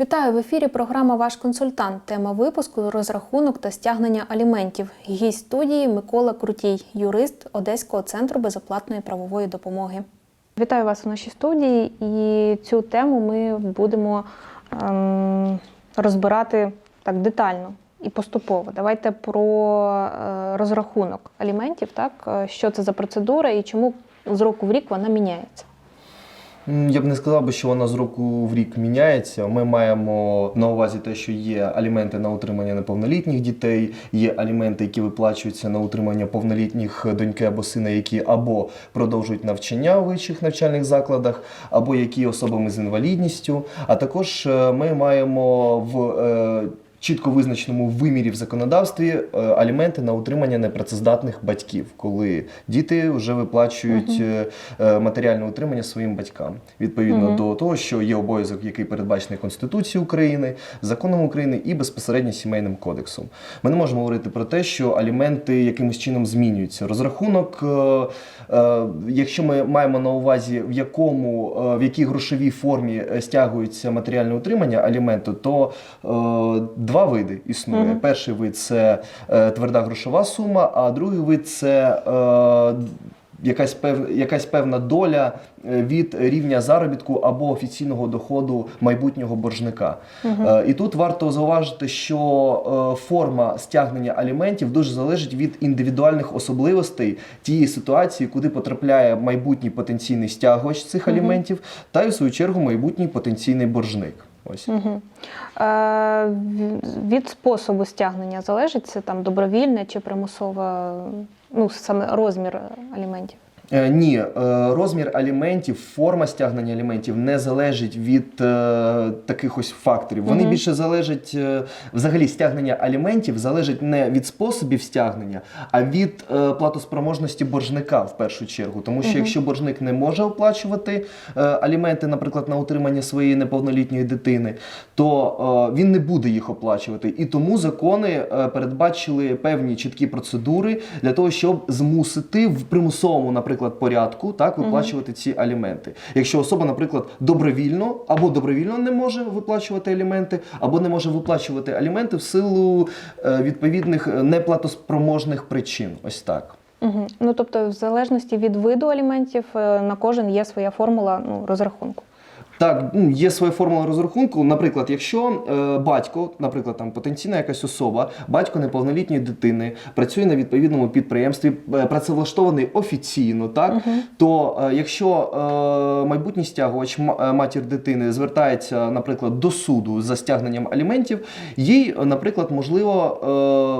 Вітаю в ефірі. Програма Ваш консультант. Тема випуску розрахунок та стягнення аліментів. Гість студії Микола Крутій, юрист Одеського центру безоплатної правової допомоги. Вітаю вас у нашій студії, і цю тему ми будемо ем, розбирати так детально і поступово. Давайте про е, розрахунок аліментів, так Е, що це за процедура і чому з року в рік вона міняється. Я б не сказав би, що вона з року в рік міняється. Ми маємо на увазі те, що є аліменти на утримання неповнолітніх дітей, є аліменти, які виплачуються на утримання повнолітніх доньки або сина, які або продовжують навчання у вищих навчальних закладах, або які особами з інвалідністю. А також е, ми маємо в е, Чітко визначеному вимірі в законодавстві е, аліменти на утримання непрацездатних батьків, коли діти вже виплачують е, матеріальне утримання своїм батькам, відповідно Мгм. до того, що є обов'язок, який передбачений Конституцією України, законом України і безпосередньо сімейним кодексом. Ми не можемо говорити про те, що аліменти якимось чином змінюються. Розрахунок, якщо ми маємо на увазі, в якому в якій грошовій формі стягується матеріальне утримання аліменту, то два види існує. Мгм. Перший вид це е, тверда грошова сума, а другий вид це е, якась пев, якась певна доля е, від рівня заробітку або офіційного доходу майбутнього боржника. Е, І тут варто зауважити, що е, форма стягнення аліментів дуже залежить від індивідуальних особливостей тієї ситуації, куди потрапляє майбутній потенційний стягувач цих аліментів, та й в свою чергу майбутній потенційний боржник. Ось. Угу. Е, від способу стягнення залежить це там добровільне чи примусове, ну саме розмір аліментів. Е, Ні, е, розмір аліментів, форма стягнення аліментів не залежить від е, таких ось факторів. Вони Мгм. більше залежать взагалі стягнення аліментів залежить не від способів стягнення, а від платоспроможності боржника в першу чергу. Тому що Мгм. якщо боржник не може оплачувати аліменти, наприклад, на утримання своєї неповнолітньої дитини, то він не буде їх оплачувати. І тому закони передбачили певні чіткі процедури для того, щоб змусити в примусовому, наприклад, порядку так виплачувати ці аліменти. Якщо особа, наприклад, добровільно або добровільно не може виплачувати аліменти, або не може виплачувати аліменти в силу е, відповідних е, неплатоспроможних причин. Ось так. Угу. Ну тобто, в залежності від виду аліментів, е, на кожен є своя формула ну, розрахунку. Так, ну, є своя формула розрахунку. Наприклад, якщо е, батько, наприклад, там потенційна якась особа, батько неповнолітньої дитини, працює на відповідному підприємстві, е, працевлаштований офіційно, так то е, якщо е, майбутній стягувач, е, матір дитини, звертається, наприклад, до суду за стягненням аліментів, їй, наприклад, можливо,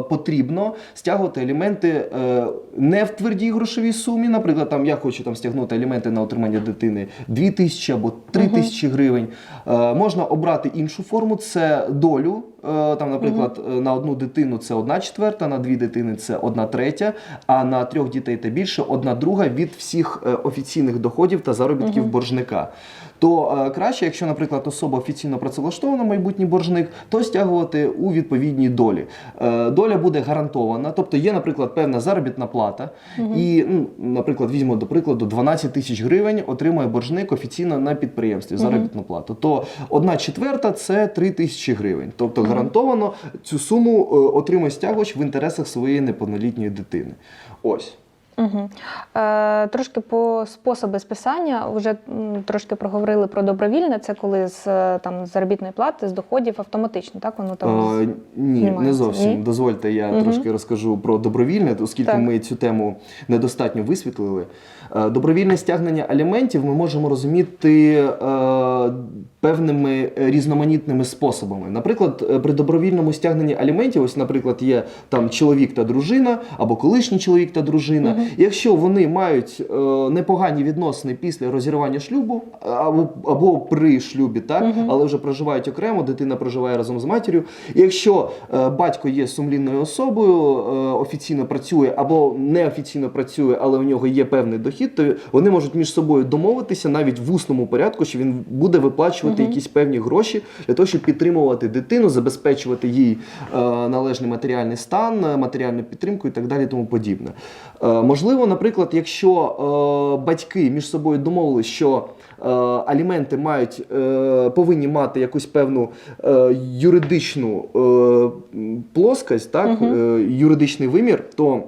е, потрібно стягувати аліменти е, не в твердій грошовій сумі. Наприклад, там я хочу там стягнути аліменти на утримання дитини 2 тисячі або 3 тисячі гривень. Е, можна обрати іншу форму, це долю. Е, Там, наприклад, е, на одну дитину це одна четверта, на дві дитини це одна третя, а на трьох дітей та більше одна друга від всіх е, офіційних доходів та заробітків боржника. То е, краще, якщо, наприклад, особа офіційно працевлаштована, майбутній боржник, то стягувати у відповідній долі. Е, Доля буде гарантована, тобто є, наприклад, певна заробітна плата, і, ну, наприклад, візьмемо до прикладу 12 тисяч гривень отримує боржник офіційно на підприємстві заробітну плату. То одна четверта це 3 тисячі гривень. Тобто гарантовано цю суму е, отримує стягувач в інтересах своєї неповнолітньої дитини. Ось. Угу. Е, трошки по способи списання вже трошки проговорили про добровільне. Це коли з е, там заробітної плати, з доходів автоматично, так воно там. Е, ні, не зовсім. ні? Дозвольте, я угу. трошки розкажу про добровільне, оскільки Так. ми цю тему недостатньо висвітлили. Е, Добровільне стягнення аліментів ми можемо розуміти е, певними різноманітними способами. Наприклад, е, при добровільному стягненні аліментів, ось, наприклад, є там чоловік та дружина або колишній чоловік та дружина. Якщо вони мають непогані відносини після розірвання шлюбу або, або при шлюбі, так але вже проживають окремо, дитина проживає разом з матір'ю. Якщо батько є сумлінною особою, офіційно працює або неофіційно працює, але у нього є певний дохід, то вони можуть між собою домовитися навіть в усному порядку, що він буде виплачувати виплачувати якісь певні гроші для того, щоб підтримувати дитину, забезпечувати їй е, належний матеріальний стан, е, матеріальну підтримку і так далі, тому подібне. Е, можливо, наприклад, якщо е, батьки між собою домовились, що е, аліменти мають е, повинні мати якусь певну е, юридичну е, плоскость, так, е, юридичний вимір, то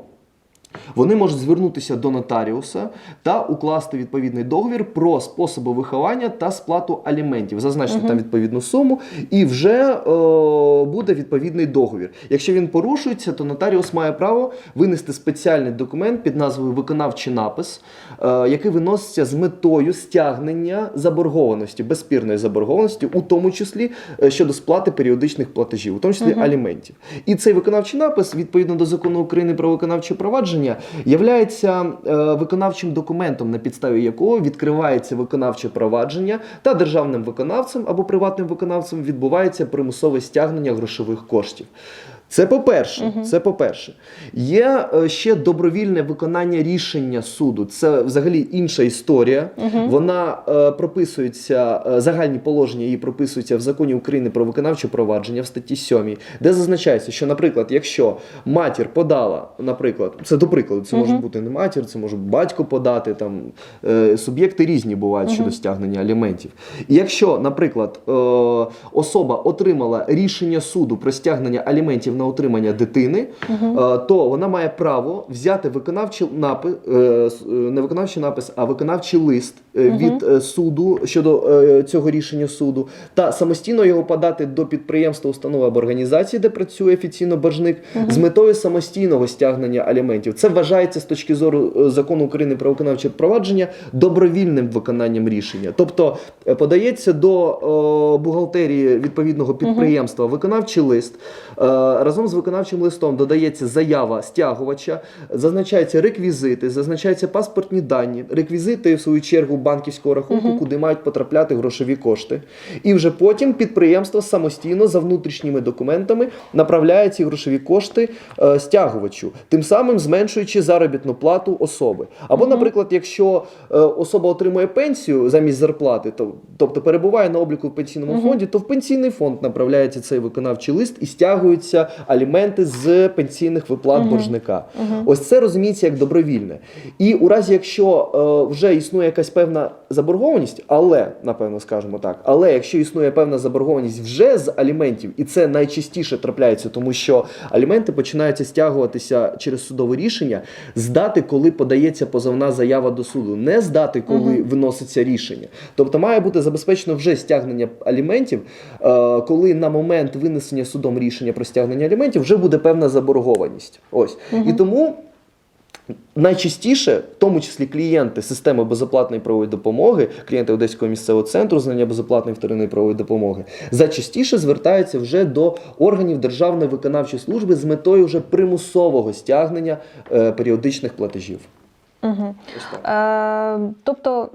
вони можуть звернутися до нотаріуса та укласти відповідний договір про способи виховання та сплату аліментів, зазначити там відповідну суму, і вже е, буде відповідний договір. Якщо він порушується, то нотаріус має право винести спеціальний документ під назвою виконавчий напис, е, який виноситься з метою стягнення заборгованості, безспірної заборгованості, у тому числі е, щодо сплати періодичних платежів, у тому числі аліментів. І цей виконавчий напис, відповідно до закону України про виконавче провадження, являється е, виконавчим документом, на підставі якого відкривається виконавче провадження, та державним виконавцем або приватним виконавцем відбувається примусове стягнення грошових коштів. Це по-перше, це по-перше. Є е, ще добровільне виконання рішення суду. Це взагалі інша історія. Вона е, прописується, е, загальні положення її прописуються в законі України про виконавче провадження в статті 7, де зазначається, що, наприклад, якщо матір подала, наприклад, це до прикладу, це може бути не матір, це може батько подати, там е, суб'єкти різні бувають щодо стягнення аліментів. І якщо, наприклад, е, особа отримала рішення суду про стягнення аліментів на утримання дитини, е, то вона має право взяти виконавчий напис, не виконавчий напис, а виконавчий лист е, від е, суду щодо е, цього рішення суду, та самостійно його подати до підприємства, установи або організації, де працює офіційно боржник, з метою самостійного стягнення аліментів. Це вважається з точки зору е, закону України про виконавче провадження добровільним виконанням рішення. Тобто е, подається до е, бухгалтерії відповідного підприємства виконавчий лист. Е, Разом з виконавчим листом додається заява стягувача, зазначаються реквізити, зазначаються паспортні дані, реквізити, в свою чергу, банківського рахунку, куди мають потрапляти грошові кошти. І вже потім підприємство самостійно за внутрішніми документами направляє ці грошові кошти е, стягувачу, тим самим зменшуючи заробітну плату особи. Або, наприклад, якщо е, особа отримує пенсію замість зарплати, то, тобто перебуває на обліку в пенсійному фонді, то в пенсійний фонд направляється цей виконавчий лист і стягуються аліменти з пенсійних виплат боржника. Ось це розуміється як добровільне. І у разі, якщо е, вже існує якась певна заборгованість, але напевно скажемо так, але якщо існує певна заборгованість вже з аліментів, і це найчастіше трапляється, тому що аліменти починаються стягуватися через судове рішення з дати, коли подається позовна заява до суду, не з дати, коли виноситься рішення. Тобто має бути забезпечено вже стягнення аліментів, е, коли на момент винесення судом рішення про стягнення аліментів вже буде певна заборгованість. Ось і тому. Найчастіше, в тому числі клієнти системи безоплатної правової допомоги, клієнти Одеського місцевого центру знання безоплатної вторинної правової допомоги, зачастіше звертаються вже до органів Державної виконавчої служби з метою вже примусового стягнення е, періодичних платежів. Угу. Е, тобто,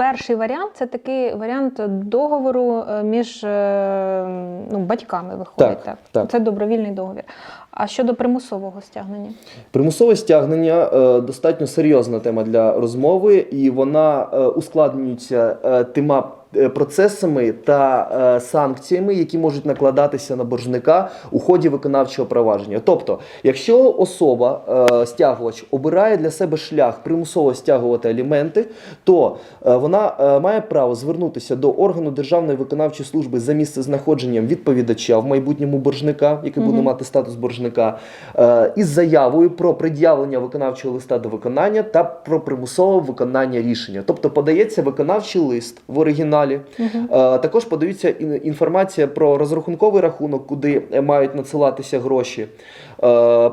перший варіант це такий варіант договору е, між е, ну, батьками виходить. Так, так. Це добровільний договір. А щодо примусового стягнення? Примусове стягнення е, достатньо серйозна тема для розмови, і вона ускладнюється тима е, процесами та е, санкціями, які можуть накладатися на боржника у ході виконавчого провадження. Тобто, якщо особа, е, стягувач, обирає для себе шлях примусово стягувати аліменти, то е, вона е, має право звернутися до органу Державної виконавчої служби за місцезнаходженням відповідача в майбутньому боржника, який буде мати статус боржника, е, із заявою про пред'явлення виконавчого листа до виконання та про примусове виконання рішення. Тобто подається виконавчий лист в оригіналі. Е, Також подаються інформація про розрахунковий рахунок, куди мають надсилатися гроші,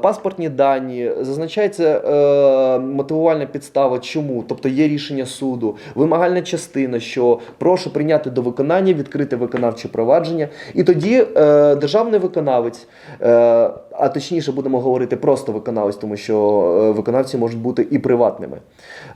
паспортні дані, зазначається е, мотивувальна підстава, чому, тобто є рішення суду, вимагальна частина, що прошу прийняти до виконання, відкрити виконавче провадження. І тоді е, державний виконавець, е, а точніше будемо говорити просто виконавець, тому що е, виконавці можуть бути і приватними.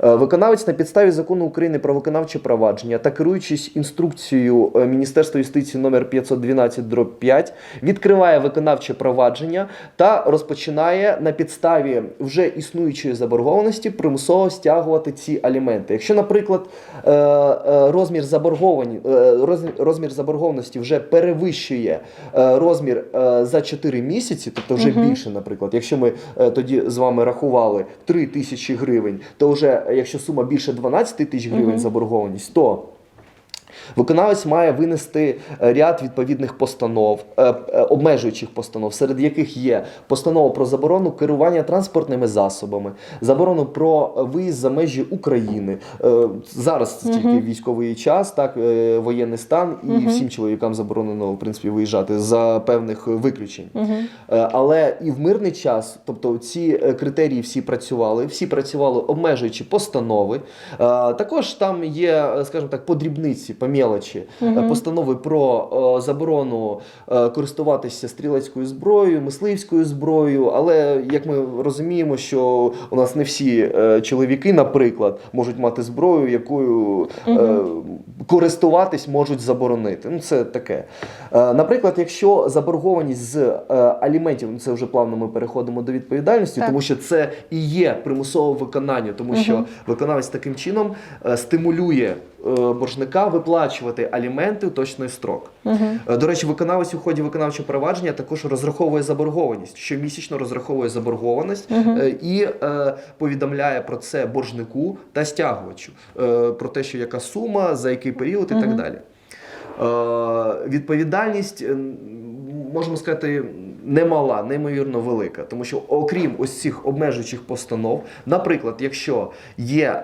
Е, Виконавець на підставі закону України про виконавче провадження та керуючись інструкцією е, Міністерства юстиції номер 512 5 відкриває виконавче провадження та розпочинає на підставі вже існуючої заборгованості примусово стягувати ці аліменти. Якщо, наприклад, е, е, розмір е, розмір, заборгованості вже перевищує розмір за 4 місяці, тобто вже Мгм. більше, наприклад, якщо ми тоді з вами рахували 3 тисячі гривень, то вже якщо сума більше 12 тисяч гривень Мгм. заборгованість, то Виконавець має винести е, ряд відповідних постанов, е, е, обмежуючих постанов, серед яких є постанова про заборону керування транспортними засобами, заборону про виїзд за межі України. Зараз тільки Мгм. військовий час, так воєнний стан, і Мгм. всім чоловікам заборонено в принципі виїжджати за певних виключень. Угу. Але і в мирний час, тобто ці критерії всі працювали, всі працювали обмежуючи постанови. Також там є, скажімо так, по дрібниці, по мелочі, Мгм. постанови про е, заборону е, користуватися стрілецькою зброєю, мисливською зброєю. Але як ми розуміємо, що у нас не всі е, чоловіки, наприклад, можуть мати зброю, якою е, Мгм. користуватись можуть заборонити. Ну, це таке. Е, Наприклад, якщо заборгованість з е, аліментів, ну це вже плавно ми переходимо до відповідальності, Так. тому що це і є примусове виконання, тому що виконавець таким чином е, стимулює боржника виплачувати аліменти в точний строк. Угу. Е, До речі, виконавець у ході виконавчого провадження також розраховує заборгованість, щомісячно розраховує заборгованість е, і е, повідомляє про це боржнику та стягувачу, е, про те, що яка сума, за який період і так далі. Е, відповідальність, е, можемо сказати, немала, неймовірно велика. Тому що, окрім ось цих обмежуючих постанов, наприклад, якщо є е,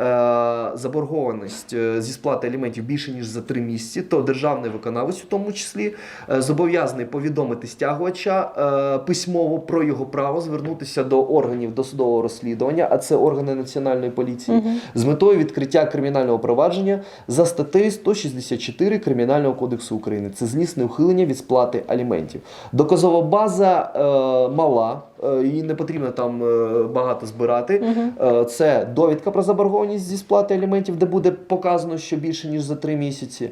заборгованість е, зі сплати аліментів більше ніж за три місяці, то державний виконавець, у тому числі, е, зобов'язаний повідомити стягувача е, письмово про його право звернутися до органів досудового розслідування, а це органи національної поліції Мгм. з метою відкриття кримінального провадження за статтею 164 Кримінального кодексу України. Це злісне ухилення від сплати аліментів. Доказова база е, мала, е, її не потрібно там е, багато збирати. Е, Це довідка про заборгованість зі сплати аліментів, де буде показано, що більше ніж за три місяці, е,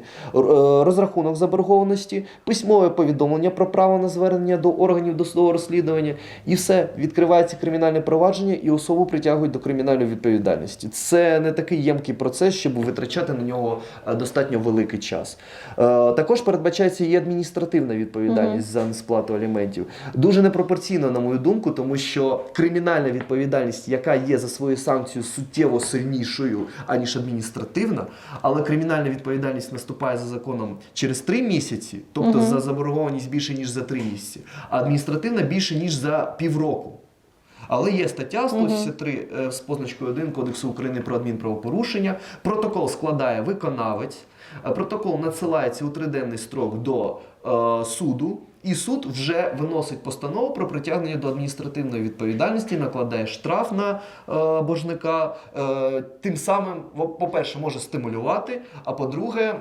розрахунок заборгованості, письмове повідомлення про право на звернення до органів досудового розслідування, і все відкривається кримінальне провадження, і особу притягують до кримінальної відповідальності. Це не такий ємкий процес, щоб витрачати на нього достатньо великий час. Е, Також передбачається і адміністративна відповідальність за несплату аліментів. Дуже непропорційно, на мою думку, тому що кримінальна відповідальність, яка є за свою санкцію суттєво сильнішою, аніж адміністративна, але кримінальна відповідальність наступає за законом через три місяці, тобто Мгм. за заборгованість більше ніж за три місяці, а адміністративна більше ніж за півроку. Але є стаття 163 е, з позначкою 1 Кодексу України про адмінправопорушення. Протокол складає виконавець. Е, Протокол надсилається у триденний строк до суду, і суд вже виносить постанову про притягнення до адміністративної відповідальності, накладає штраф на е, боржника. Е, тим самим, по-перше, може стимулювати, а по-друге, е,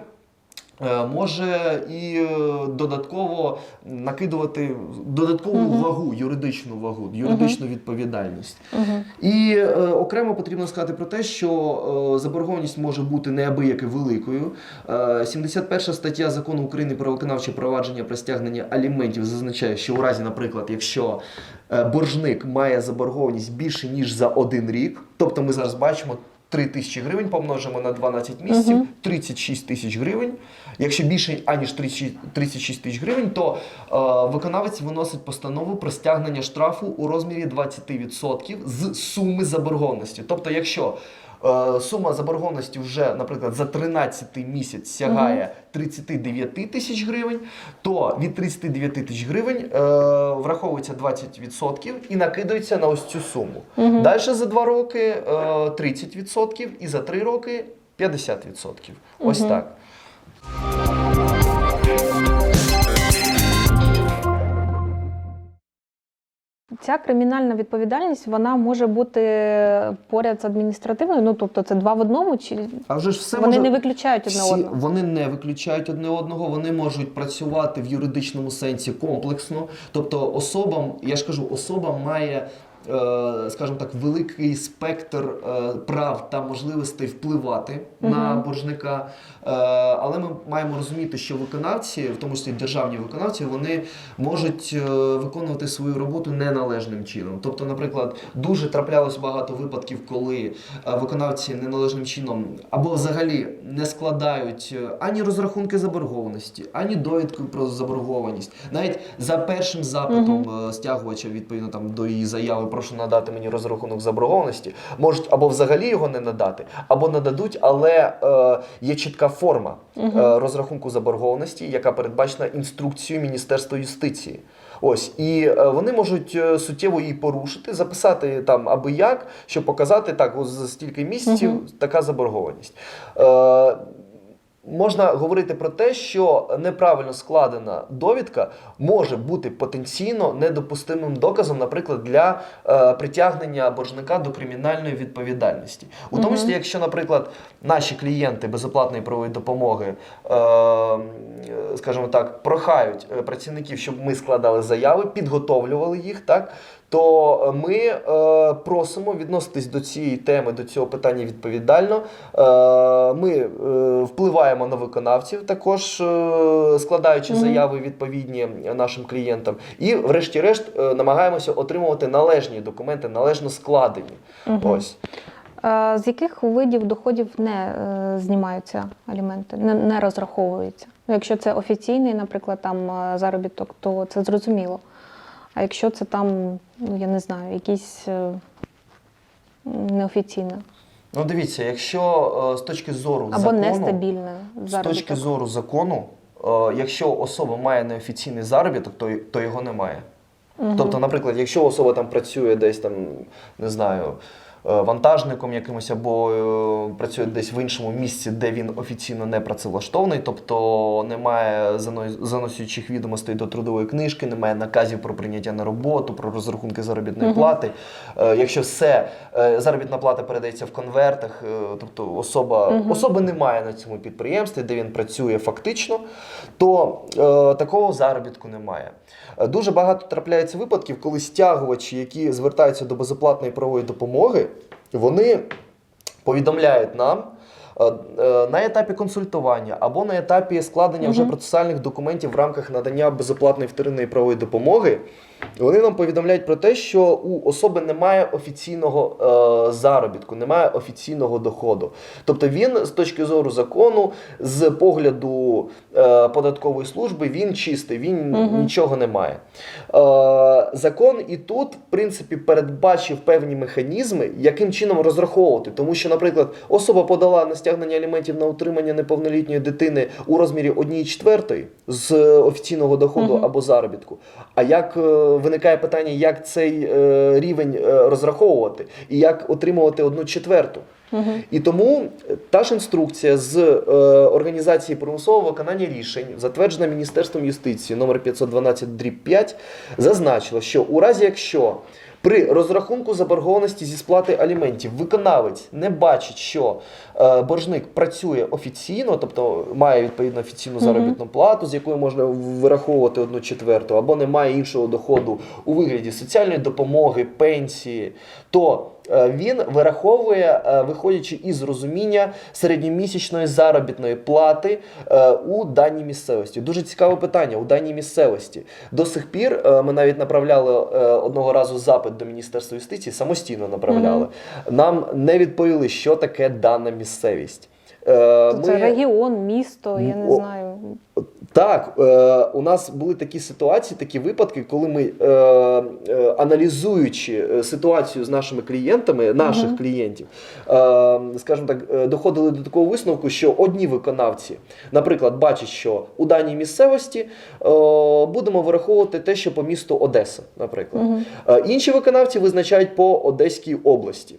може і е, додатково накидувати додаткову Мгм. вагу, юридичну вагу, юридичну відповідальність. Угу. І е, окремо потрібно сказати про те, що е, заборгованість може бути неабияки великою. Е, 71 стаття закону України про виконавче провадження про стягнення аліментів зазначає, що у разі, наприклад, якщо е, боржник має заборгованість більше ніж за один рік, тобто ми зараз бачимо. 3 тисячі гривень помножимо на 12 місяців, Мгм. 36 тисяч гривень. Якщо більше аніж 36 36 тисяч гривень, то е, виконавець виносить постанову про стягнення штрафу у розмірі 20% з суми заборгованості. Тобто, якщо сума заборгованості вже, наприклад, за 13 місяць сягає 39 тисяч гривень, то від 39 тисяч гривень е, враховується 20% і накидається на ось цю суму. Угу. Далі за 2 роки е, 30% і за 3 роки 50%. Ось угу. так. Ця кримінальна відповідальність вона може бути поряд з адміністративною. Ну тобто це два в одному, чи А вже ж все вони може... не виключають одне Всі, одного. вони не виключають одне одного, вони можуть працювати в юридичному сенсі комплексно. Тобто, особам, я ж кажу, особа має е, скажімо так, великий спектр е, прав та можливостей впливати на боржника. Е, Але ми маємо розуміти, що виконавці, в тому числі державні виконавці, вони можуть е, виконувати свою роботу неналежним чином. Тобто, наприклад, дуже траплялось багато випадків, коли е, виконавці неналежним чином або взагалі не складають е, ані розрахунки заборгованості, ані довідку про заборгованість. Навіть за першим запитом е, стягувача, відповідно там до її заяви, прошу надати мені розрахунок заборгованості, можуть або взагалі його не надати, або нададуть, але е, є чітка форма е, розрахунку заборгованості, яка передбачена інструкцією Міністерства юстиції. Ось і е, вони можуть е, суттєво її порушити, записати там аби як, щоб показати так, ось за стільки місяців така заборгованість. Е, Можна говорити про те, що неправильно складена довідка може бути потенційно недопустимим доказом, наприклад, для е, притягнення боржника до кримінальної відповідальності. У тому числі, якщо, наприклад, наші клієнти безоплатної правової допомоги, е, скажімо так, прохають е, працівників, щоб ми складали заяви, підготовлювали їх, так. То ми е, просимо відноситись до цієї теми, до цього питання відповідально. Е, ми е, впливаємо на виконавців, також е, складаючи заяви відповідні нашим клієнтам. І, врешті-решт, е, намагаємося отримувати належні документи, належно складені. Ось. Е, З яких видів доходів не е, знімаються аліменти, не, не розраховуються? Ну, Якщо це офіційний, наприклад, там е, заробіток, то це зрозуміло. А якщо це там, ну я не знаю, якісь е, неофіційне? Ну, дивіться, якщо е, з точки зору або закону, нестабільне з точки зору закону, е, якщо особа має неофіційний заробіток, то, то його немає. Тобто, наприклад, якщо особа там працює десь там, не знаю, вантажником якимось або е, працює десь в іншому місці, де він офіційно не працевлаштований, тобто немає зано- заносючих відомостей до трудової книжки, немає наказів про прийняття на роботу, про розрахунки заробітної плати. Е, Якщо все е, заробітна плата передається в конвертах, е, тобто особа особи немає на цьому підприємстві, де він працює фактично, то е, такого заробітку немає. Е, Дуже багато трапляється випадків, коли стягувачі, які звертаються до безоплатної правової допомоги, вони повідомляють нам. е, е, На етапі консультування або на етапі складення вже процесуальних документів в рамках надання безоплатної вторинної правової допомоги, вони нам повідомляють про те, що у особи немає офіційного е, заробітку, немає офіційного доходу. Тобто він з точки зору закону, з погляду е, податкової служби, він чистий, він нічого не має. Е, закон і тут, в принципі, передбачив певні механізми, яким чином розраховувати. Тому що, наприклад, особа подала на стягнення аліментів на утримання неповнолітньої дитини у розмірі 1 четвертої з е, офіційного доходу або заробітку. А як е, виникає питання, як цей е, рівень е, розраховувати і як отримувати одну четверту? І тому е, та ж інструкція з організації примусового виконання рішень, затверджена Міністерством юстиції номер 512 дріб 5, зазначила, що у разі якщо при розрахунку заборгованості зі сплати аліментів виконавець не бачить, що е, боржник працює офіційно, тобто має відповідно офіційну заробітну плату, з якої можна вираховувати одну четверту, або не має іншого доходу у вигляді соціальної допомоги, пенсії, то він вираховує, е, виходячи із розуміння середньомісячної заробітної плати е, у даній місцевості. Дуже цікаве питання у даній місцевості. До сих пір е, ми навіть направляли е, одного разу запит до Міністерства юстиції, самостійно направляли. Нам не відповіли, що таке дана місцевість. Е, Це регіон, місто, я не знаю. Так, е, у нас були такі ситуації, такі випадки, коли ми, е, е, аналізуючи е, ситуацію з нашими клієнтами, наших клієнтів, е, скажімо так, е, доходили до такого висновку, що одні виконавці, наприклад, бачать, що у даній місцевості е, будемо вираховувати те, що по місту Одеса, наприклад. Е, інші виконавці визначають по Одеській області.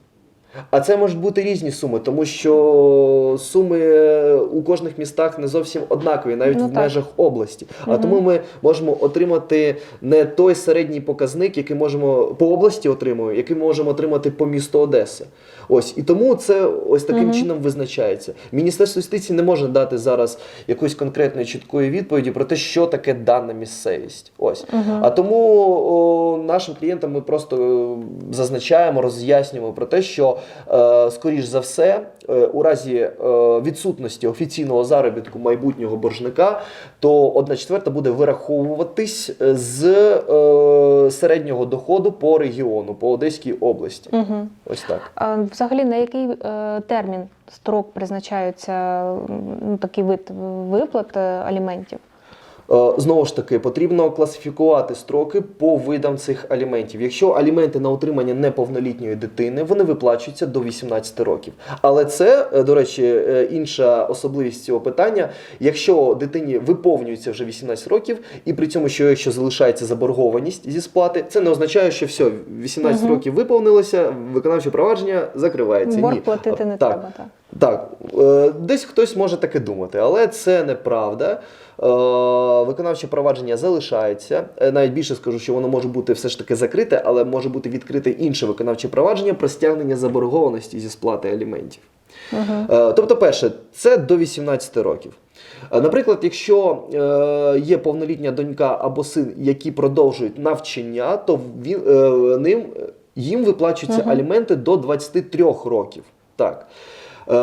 А це можуть бути різні суми, тому що суми у кожних містах не зовсім однакові, навіть Ну, в так. межах області. А тому ми можемо отримати не той середній показник, який можемо по області отримуємо, який можемо отримати по місту Одеси. Ось і тому це ось таким чином визначається. Міністерство юстиції не може дати зараз якоїсь конкретної чіткої відповіді про те, що таке дана місцевість. Ось. А тому о, нашим клієнтам ми просто е, зазначаємо, роз'яснюємо про те, що е, скоріш за все, е, у разі е, відсутності офіційного заробітку майбутнього боржника, то одна четверта буде вираховуватись е, з е, середнього доходу по регіону, по Одеській області. Мгм. Ось так. Взагалі, на який е, термін строк призначаються ну, такий вид виплат е, аліментів? Е, Знову ж таки, потрібно класифікувати строки по видам цих аліментів. Якщо аліменти на утримання неповнолітньої дитини, вони виплачуються до 18 років. Але це, е, до речі, е, інша особливість цього питання. Якщо дитині виповнюється вже 18 років, і при цьому, що якщо залишається заборгованість зі сплати, це не означає, що все, 18 Мгм. років виповнилося, виконавче провадження закривається. Борг Ні. платити не Так. треба. Так. Так, десь хтось може таке думати, але це неправда. Е, Виконавче провадження залишається. Е, Навіть більше скажу, що воно може бути все ж таки закрите, але може бути відкрите інше виконавче провадження про стягнення заборгованості зі сплати аліментів. Угу. Е, Тобто, перше, це до 18 років. Наприклад, якщо є повнолітня донька або син, які продовжують навчання, то він, ним, їм виплачуються Мгм. аліменти до 23 років. Так. Е,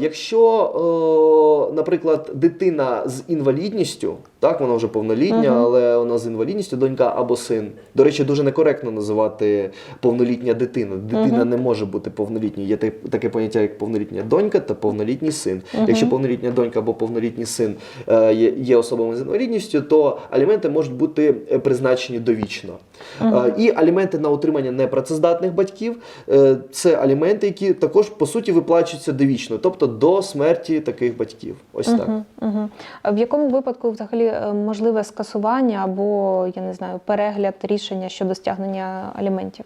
якщо, е, наприклад, дитина з інвалідністю, так, вона вже повнолітня, Мгм. але вона з інвалідністю, донька або син. До речі, дуже некоректно називати повнолітня дитина. Дитина Мгм. не може бути повнолітньою. Є таке поняття, як повнолітня донька та повнолітній син. Мгм. Якщо повнолітня донька або повнолітній син е, є, є особами з інвалідністю, то аліменти можуть бути е, призначені довічно. Е, І аліменти на утримання непрацездатних батьків це аліменти, які також по суті виплачуються довічно, тобто до смерті таких батьків. Ось так. Угу, угу. А в якому випадку взагалі е, можливе скасування або я не знаю перегляд рішення щодо стягнення аліментів?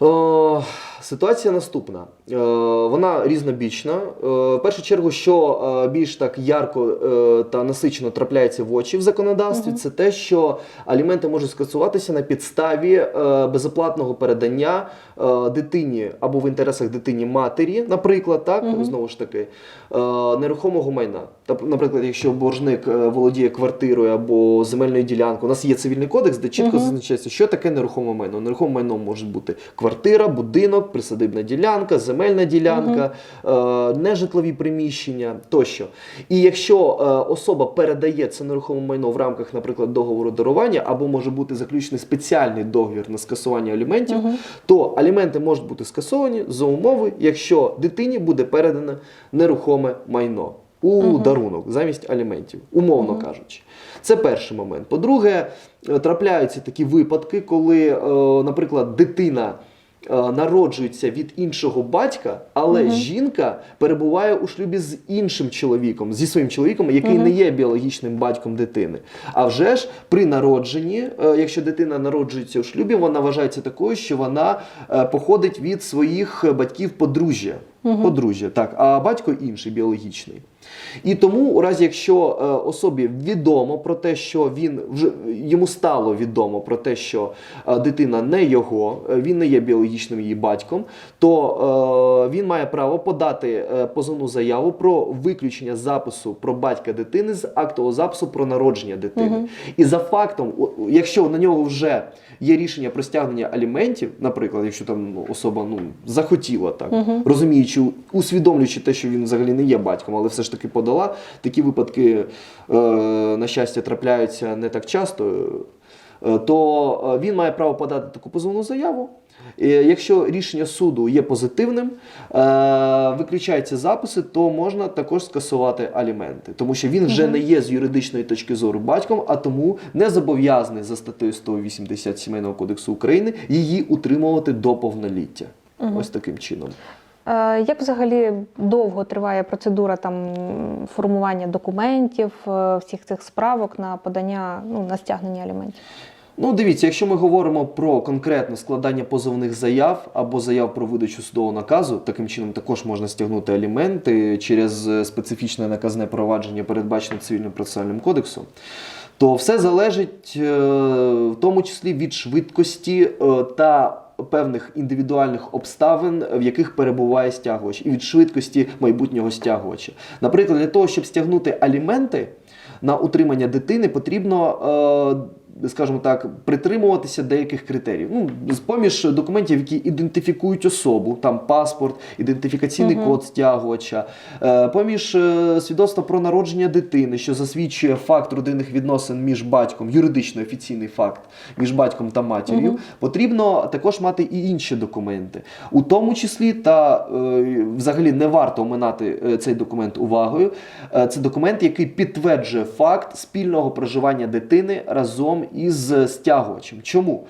О, ситуація наступна. Е, вона різнобічна. Е, в першу чергу, що е, більш так ярко та насичено трапляється в очі в законодавстві, це те, що аліменти можуть скасуватися на підставі безоплатного передання дитині або в інтересах дитині матері, наприклад, так Мгм. знову ж таки, нерухомого майна. Тап- Наприклад, якщо боржник володіє квартирою або земельною ділянкою, у нас є цивільний кодекс, де чітко Мгм. зазначається, що таке нерухоме майно. Нерухоме майно може бути квартира, будинок, присадибна ділянка, земельна ділянка, е, нежитлові приміщення тощо. І якщо е, особа передає це нерухоме майно в рамках, наприклад, договору дарування, або може бути заключений спеціальний договір на скасування аліментів, Мгм. то аліменти можуть бути скасовані за умови, якщо дитині буде передане нерухоме майно у Мгм. дарунок замість аліментів, умовно Мгм. кажучи. Це перший момент. По-друге, е, трапляються такі випадки, коли, наприклад, дитина. Е, Народжується від іншого батька, але Мгм. жінка перебуває у шлюбі з іншим чоловіком, зі своїм чоловіком, який Мгм. не є біологічним батьком дитини. А вже ж при народженні, е, якщо дитина народжується у шлюбі, вона вважається такою, що вона е, походить від своїх батьків подружжя. Мгм. Подружжя, так, а батько інший біологічний. І тому, у разі, якщо е, особі відомо про те, що він вже йому стало відомо про те, що е, дитина не його, е, він не є біологічним її батьком, то е, він має право подати е, позовну заяву про виключення запису про батька дитини з актового запису про народження дитини. Мгм. І за фактом, якщо на нього вже є рішення про стягнення аліментів, наприклад, якщо там особа ну захотіла так, Мгм. розуміючи, усвідомлюючи те, що він взагалі не є батьком, але все ж таки подала, такі випадки, е, на щастя, трапляються не так часто. е, То е, він має право подати таку позовну заяву. Якщо рішення суду є позитивним, виключаються записи, то можна також скасувати аліменти, тому що він вже не є з юридичної точки зору батьком, а тому не зобов'язаний за статтею 180 Сімейного кодексу України її утримувати до повноліття. Мгм. Ось таким чином. Е, Як взагалі довго триває процедура там формування документів, е, всіх цих справок на подання ну, на стягнення аліментів? Ну, дивіться, якщо ми говоримо про конкретне складання позовних заяв або заяв про видачу судового наказу, таким чином також можна стягнути аліменти через е, специфічне наказне провадження, передбачене цивільним процесуальним кодексом. То все залежить в тому числі від швидкості та певних індивідуальних обставин, в яких перебуває стягувач, і від швидкості майбутнього стягувача. Наприклад, для того, щоб стягнути аліменти на утримання дитини, потрібно. е, Скажімо так, притримуватися деяких критеріїв. Ну, з поміж документів, які ідентифікують особу, там паспорт, ідентифікаційний код стягувача, е, поміж е, свідоцтва про народження дитини, що засвідчує факт родинних відносин між батьком, юридично офіційний факт між батьком та матір'ю, потрібно також мати і інші документи, у тому числі та е, взагалі не варто оминати цей документ увагою. Це документ, який підтверджує факт спільного проживання дитини разом із стягувачем. Чому?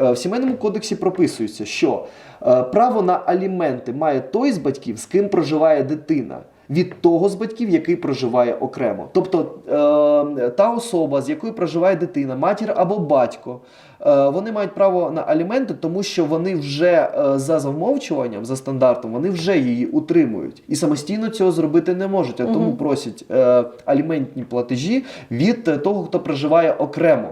Е, В сімейному кодексі прописується, що е, право на аліменти має той з батьків, з ким проживає дитина. Від того з батьків, який проживає окремо. Тобто е, та особа, з якою проживає дитина, матір або батько, е, вони мають право на аліменти, тому що вони вже е, за замовчуванням, за стандартом, вони вже її утримують і самостійно цього зробити не можуть, а тому просять е, аліментні платежі від е, того, хто проживає окремо.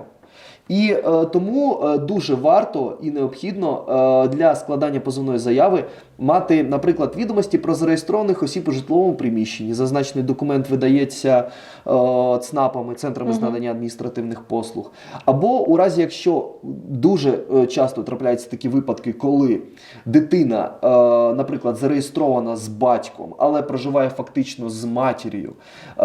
І е, тому е, дуже варто і необхідно е, для складання позовної заяви мати, наприклад, відомості про зареєстрованих осіб у житловому приміщенні. Зазначений документ видається е, ЦНАПами, центрами з надання адміністративних послуг. Або у разі, якщо дуже е, часто трапляються такі випадки, коли дитина, е, наприклад, зареєстрована з батьком, але проживає фактично з матір'ю е,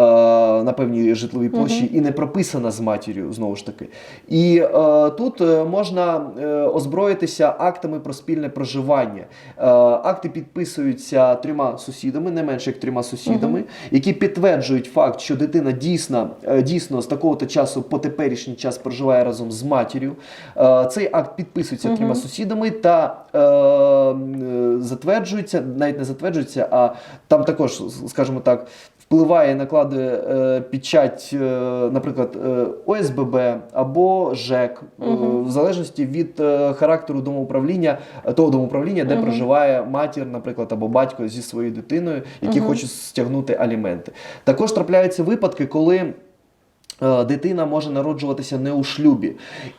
на певній житловій площі і не прописана з матір'ю, знову ж таки. І е, тут е, можна е, озброїтися актами про спільне проживання. Е, акти підписуються трьома сусідами, не менше як трьома сусідами, які підтверджують факт, що дитина дійсно, е, дійсно з такого-то часу по теперішній час проживає разом з матір'ю. Е, цей акт підписується трьома сусідами та е, затверджується, навіть не затверджується, а там також, скажімо так, впливає, накладує е, печать, е, наприклад, е, ОСББ або ЖЕК, е, в залежності від характеру домоуправління, того домоуправління, де проживає матір, наприклад, або батько зі своєю дитиною, які хочуть стягнути аліменти. Також трапляються випадки, коли. Е, Дитина може народжуватися не у шлюбі.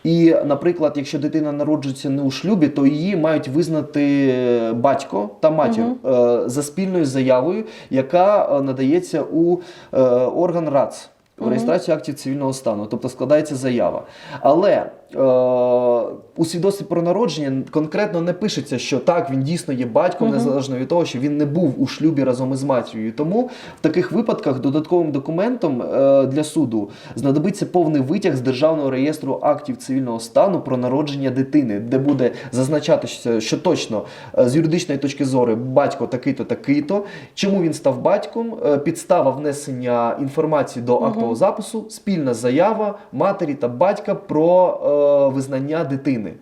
І, наприклад, якщо дитина народжується не у шлюбі, то її мають визнати е, батько та матір угу. за спільною заявою, яка надається у орган РАЦ. У реєстрацію актів цивільного стану, тобто складається заява. Але у свідоцтві про народження конкретно не пишеться, що так, він дійсно є батьком, незалежно від того, що він не був у шлюбі разом із матір'ю. Тому в таких випадках додатковим документом е, для суду знадобиться повний витяг з державного реєстру актів цивільного стану про народження дитини, де буде зазначатися, що точно е, з юридичної точки зору батько такий-то, такий-то, чому він став батьком, е, підстава внесення інформації до актового запису, спільна заява матері та батька про е, визнання дитини.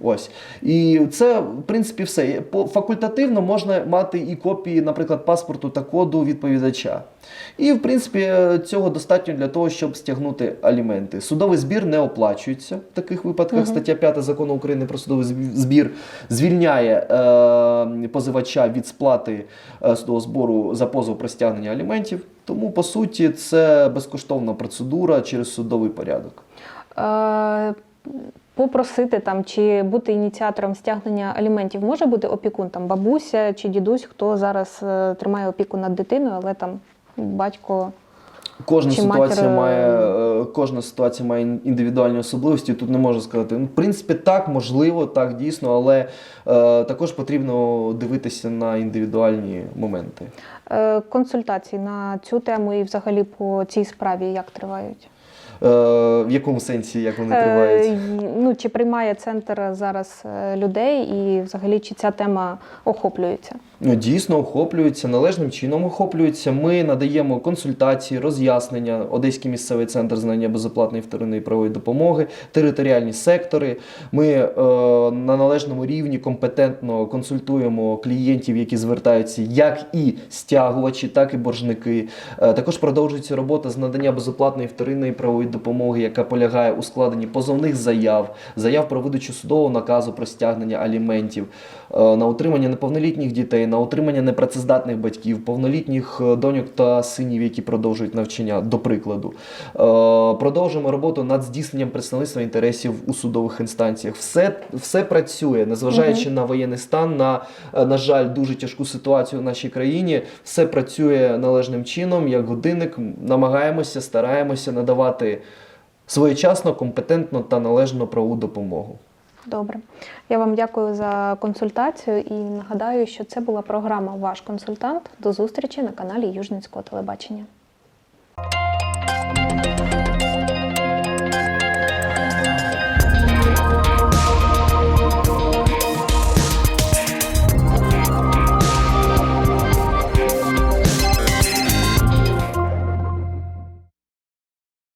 Ось. І це, в принципі, все. По- Факультативно можна мати і копії, наприклад, паспорту та коду відповідача. І, в принципі, е, цього достатньо для того, щоб стягнути аліменти. Судовий збір не оплачується в таких випадках. Стаття 5 закону України про судовий збір звільняє е, позивача від сплати е, судового збору за позов про стягнення аліментів. Тому, по суті, це безкоштовна процедура через судовий порядок. Е, Попросити там чи бути ініціатором стягнення аліментів може бути опікун, там бабуся чи дідусь, хто зараз е, тримає опіку над дитиною, але там батько. Кожна Чи ситуація матір, має е, кожна ситуація має індивідуальні особливості. Тут не можу сказати. Ну, в принципі, так можливо, так дійсно, але е, також потрібно дивитися на індивідуальні моменти. Е, Консультації на цю тему і взагалі по цій справі як тривають? Е, в якому сенсі як вони Е, тривають? Ну, чи приймає центр зараз е, людей і взагалі чи ця тема охоплюється? Ну, дійсно охоплюються, належним чином охоплюються. Ми надаємо консультації, роз'яснення, Одеський місцевий центр знання безоплатної вторинної правової допомоги, територіальні сектори. Ми е, на належному рівні компетентно консультуємо клієнтів, які звертаються, як і стягувачі, так і боржники. Е, Також продовжується робота з надання безоплатної вторинної правової допомоги, яка полягає у складенні позовних заяв, заяв про видачу судового наказу про стягнення аліментів, е, на утримання неповнолітніх дітей, на утримання непрацездатних батьків, повнолітніх е, доньок та синів, які продовжують навчання, до прикладу. Е, Продовжуємо роботу над здійсненням представництва інтересів у судових інстанціях. Все, все працює, незважаючи на воєнний стан, на, е, на жаль, дуже тяжку ситуацію в нашій країні. Все працює належним чином, як годинник. Намагаємося, стараємося надавати своєчасно, компетентно та належну правову допомогу. Добре, я вам дякую за консультацію і нагадаю, що це була програма Ваш консультант. До зустрічі на каналі Южницького телебачення.